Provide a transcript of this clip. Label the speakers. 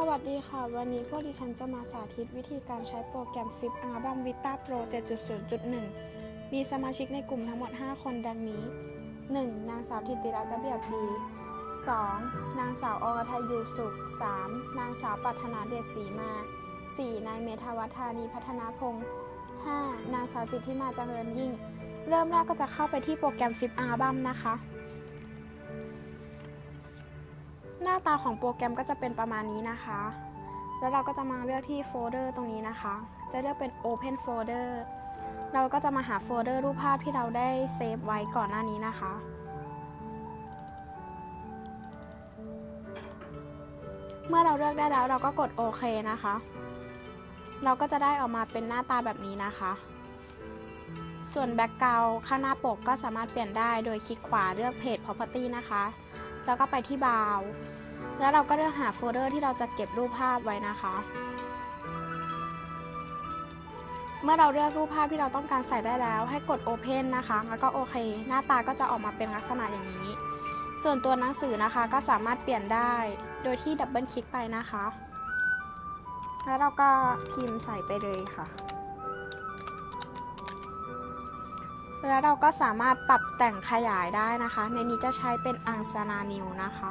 Speaker 1: สวัสดีค่ะ วันนี้พวกดิฉันจะมาสาธิตวิธีการใช้โปรแกรม Flip Album Vita Pro 7.0.1 มีสมาชิกในกลุ่มทั้งหมด 5 คนดังนี้ 1. นางสาวธิติรัตน์ระเบียบดี 2. นางสาวอรทัยยูสุข 3. นางสาวปัทนาเดชศรีมา 4. นายเมธาวัฒานีพัฒนาพงศ์ 5. นางสาวจิตที่มาจริญยิ่ง เริ่มแรกก็จะเข้าไปที่โปรแกรม Flip Album นะคะ หน้าตาของโปรแกรมก็จะเป็นประมาณนี้นะคะ แล้วเราก็จะมาเลือกที่โฟลเดอร์ตรงนี้นะคะ จะเลือกเป็น Open Folder เราก็จะมาหาโฟลเดอร์รูปภาพที่เราได้เซฟไว้ก่อนหน้านี้นะคะ เมื่อเราเลือกได้แล้วเราก็กดโอเคนะคะ เราก็จะได้ออกมาเป็นหน้าตาแบบนี้นะคะ ส่วนแบ็กกราวข้างหน้าปกก็สามารถเปลี่ยนได้โดยคลิกขวาเลือกเพจ Property นะคะ แล้วก็ไปที่บาวแล้วเราก็เลือกหาโฟลเดอร์ที่เราจะเก็บรูปภาพไว้นะคะ เมื่อเราเลือกรูปภาพที่เราต้องการใส่ได้แล้ว ให้กด Open นะคะ แล้วก็โอเค หน้าตาก็จะออกมาเป็นลักษณะอย่างนี้ ส่วนตัวหนังสือนะคะก็สามารถเปลี่ยนได้ โดยที่ดับเบิลคลิกไปนะคะ แล้วเราก็พิมพ์ใส่ไปเลยค่ะ แล้วเราก็สามารถปรับแต่งขยายได้นะคะ ในนี้จะใช้เป็นอังสนานิวนะคะ